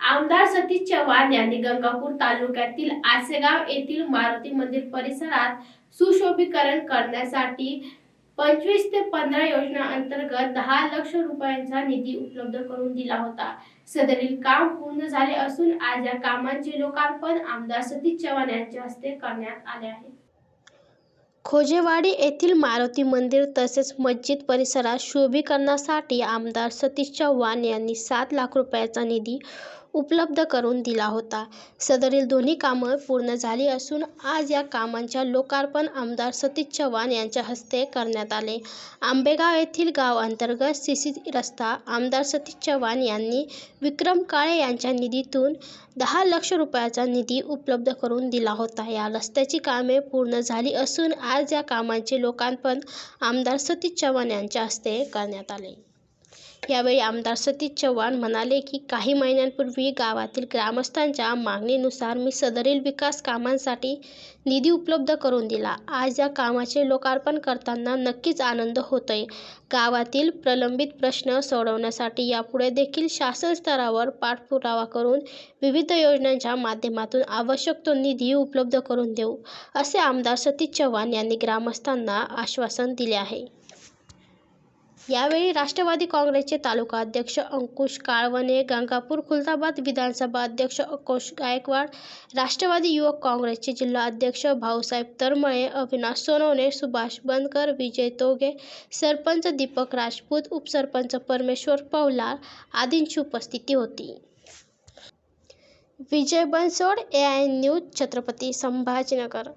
आमदार सतीश चव्हाण यांनी गंगापूर तालुक्यातील आसेगाव येथील मारुती मंदिर परिसरात सुशोभीकरण करण्यासाठी पंचवीस ते पंधरा योजना अंतर्गत दहा लक्ष रुपयांचा निधी उपलब्ध करून दिला होता. सदरील काम पूर्ण झाले असून आज या कामांचे लोकार्पण आमदार सतीश चव्हाण यांच्या हस्ते करण्यात आले आहे. खोजेवाडी येथील मारुती मंदिर तसेच मस्जिद परिसरात शोभीकरणासाठी आमदार सतीश चव्हाण यांनी सात लाख रुपयाचा निधी उपलब्ध करून दिला होता. सदरील दोन्ही कामं पूर्ण झाली असून आज या कामांच्या लोकार्पण आमदार सतीश चव्हाण यांच्या हस्ते करण्यात आले. आंबेगाव येथील गाव अंतर्गत सीसी रस्ता आमदार सतीश चव्हाण यांनी विक्रम काळे यांच्या निधीतून दहा लक्ष रुपयाचा निधी उपलब्ध करून दिला होता. या रस्त्याची कामे पूर्ण झाली असून आज या कामांचे लोकार्पण आमदार सतीश चव्हाण यांच्या हस्ते करण्यात आले. यावेळी आमदार सतीश चव्हाण म्हणाले की काही महिन्यांपूर्वी गावातील ग्रामस्थांच्या मागणीनुसार मी सदरील विकास कामांसाठी निधी उपलब्ध करून दिला. आज या कामाचे लोकार्पण करताना नक्कीच आनंद होतोय. गावातील प्रलंबित प्रश्न सोडवण्यासाठी यापुढे देखील शासन स्तरावर पाठपुरावा करून विविध योजनांच्या माध्यमातून आवश्यक तो निधी उपलब्ध करून देऊ असे आमदार सतीश चव्हाण यांनी ग्रामस्थांना आश्वासन दिले आहे. यावेळी राष्ट्रवादी काँग्रेसचे तालुका अध्यक्ष अंकुश काळवणे गंगापूर खुलताबाद विधानसभा अध्यक्ष अकोश गायकवाड राष्ट्रवादी युवक काँग्रेसचे जिल्हा अध्यक्ष भाऊसाहेब तरमळे अविनाश सोनवणे सुभाष बनकर विजय तोगे सरपंच दीपक राजपूत उपसरपंच परमेश्वर पवलार आदींची उपस्थिती होती. Vijay Bansod A I news Chhatrapati Sambhajinagar.